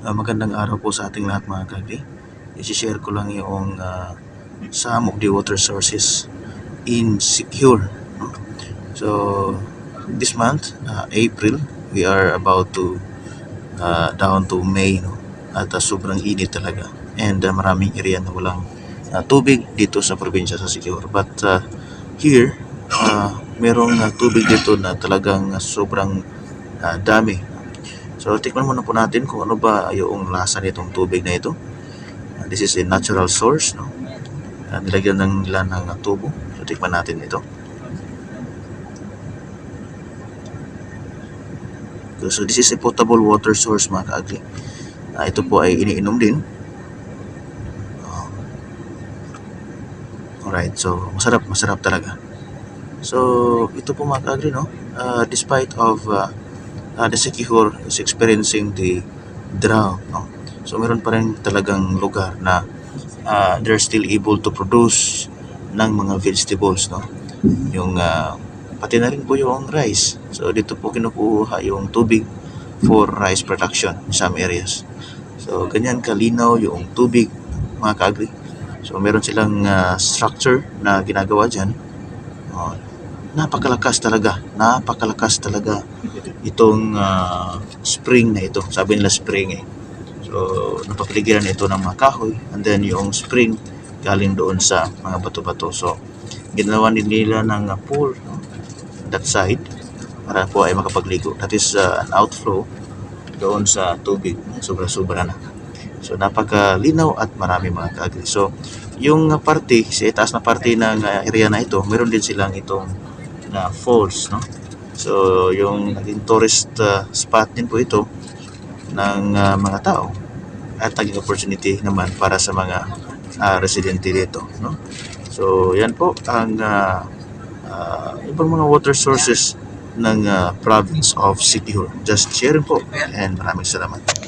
Ah, magandang araw po sa ating lahat mga kagri. I-share ko lang yung ah, some of the water sources in Secure. So, this month, ah, April, we are about to ah, down to May. No? At ah, sobrang init talaga. And ah, maraming area na walang ah, tubig dito sa probinsya sa Secure. But ah, here, ah, merong ah, tubig dito na talagang sobrang ah, dami. So, tikman muna po natin kung ano ba yung lasa nitong tubig na ito. Uh, this is a natural source, no? Uh, nilagyan ng nila ng tubo. So, tikman natin ito. So, this is a potable water source, mga kaagli. Uh, ito po ay iniinom din. Uh, alright, so, masarap, masarap talaga. So, ito po mga kaagli, no? Uh, despite of uh, uh, the Sikihor is experiencing the drought. No? So meron pa rin talagang lugar na uh, they're still able to produce ng mga vegetables. No? Yung uh, pati na rin po yung rice. So dito po kinukuha yung tubig for rice production in some areas. So ganyan kalinaw yung tubig mga kaagri. So meron silang uh, structure na ginagawa dyan. Oh, napakalakas talaga. Napakalakas talaga itong ah, spring na ito. Sabi nila spring eh. So, napapaligiran ito ng mga kahoy and then yung spring galing doon sa mga bato-bato. So, ginawa nila ng ah, pool no? that side para po ay makapagligo. That is ah, an outflow doon sa tubig. Sobra-sobra na. So, napakalinaw at marami mga kaagri. So, yung ah, parte, sa itaas na parte ng area na ito, meron din silang itong na falls, no? So, yung naging tourist uh, spot din po ito ng uh, mga tao at naging opportunity naman para sa mga uh, residente dito. No? So, yan po ang uh, uh, ibang mga water sources ng uh, province of Sikihor. Just sharing po and maraming salamat.